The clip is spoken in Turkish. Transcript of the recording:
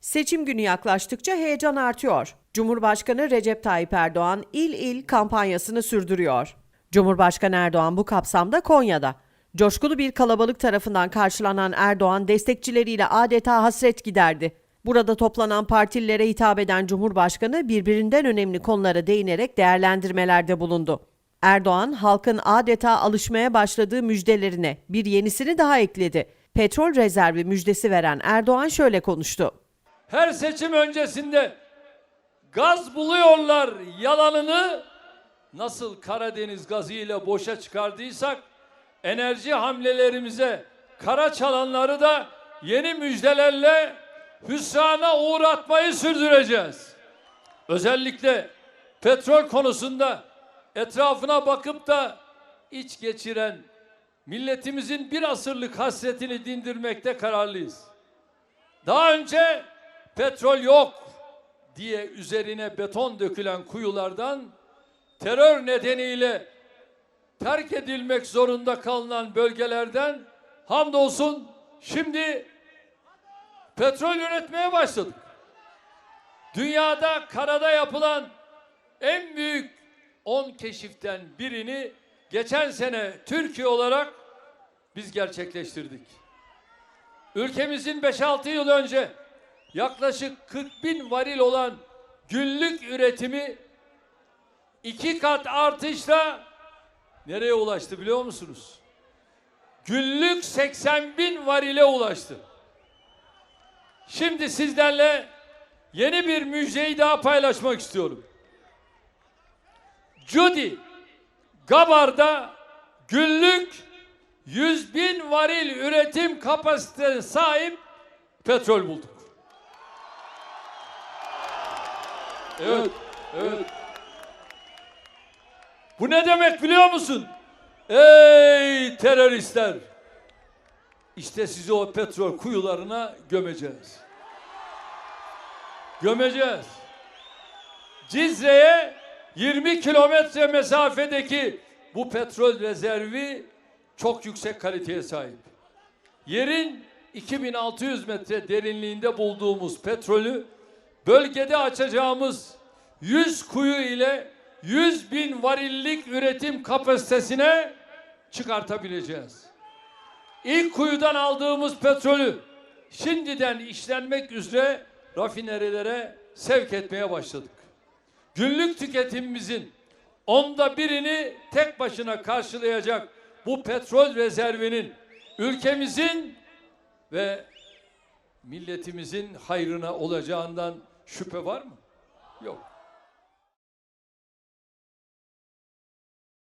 Seçim günü yaklaştıkça heyecan artıyor. Cumhurbaşkanı Recep Tayyip Erdoğan il il kampanyasını sürdürüyor. Cumhurbaşkanı Erdoğan bu kapsamda Konya'da. Coşkulu bir kalabalık tarafından karşılanan Erdoğan destekçileriyle adeta hasret giderdi. Burada toplanan partililere hitap eden Cumhurbaşkanı birbirinden önemli konulara değinerek değerlendirmelerde bulundu. Erdoğan halkın adeta alışmaya başladığı müjdelerine bir yenisini daha ekledi. Petrol rezervi müjdesi veren Erdoğan şöyle konuştu. Her seçim öncesinde gaz buluyorlar yalanını nasıl Karadeniz gazı ile boşa çıkardıysak enerji hamlelerimize kara çalanları da yeni müjdelerle hüsrana uğratmayı sürdüreceğiz. Özellikle petrol konusunda etrafına bakıp da iç geçiren milletimizin bir asırlık hasretini dindirmekte kararlıyız. Daha önce petrol yok diye üzerine beton dökülen kuyulardan terör nedeniyle terk edilmek zorunda kalınan bölgelerden hamdolsun şimdi petrol üretmeye başladık. Dünyada karada yapılan en büyük 10 keşiften birini geçen sene Türkiye olarak biz gerçekleştirdik. Ülkemizin 5-6 yıl önce yaklaşık 40 bin varil olan günlük üretimi iki kat artışla nereye ulaştı biliyor musunuz? Günlük 80 bin varile ulaştı. Şimdi sizlerle yeni bir müjdeyi daha paylaşmak istiyorum. Judy Gabar'da günlük 100 bin varil üretim kapasitesine sahip petrol bulduk. Evet, evet. Bu ne demek biliyor musun? Ey teröristler! İşte sizi o petrol kuyularına gömeceğiz. Gömeceğiz. Cizre'ye 20 kilometre mesafedeki bu petrol rezervi çok yüksek kaliteye sahip. Yerin 2600 metre derinliğinde bulduğumuz petrolü bölgede açacağımız 100 kuyu ile 100 bin varillik üretim kapasitesine çıkartabileceğiz. İlk kuyudan aldığımız petrolü şimdiden işlenmek üzere rafinerilere sevk etmeye başladık. Günlük tüketimimizin onda birini tek başına karşılayacak bu petrol rezervinin ülkemizin ve milletimizin hayrına olacağından şüphe var mı? Yok.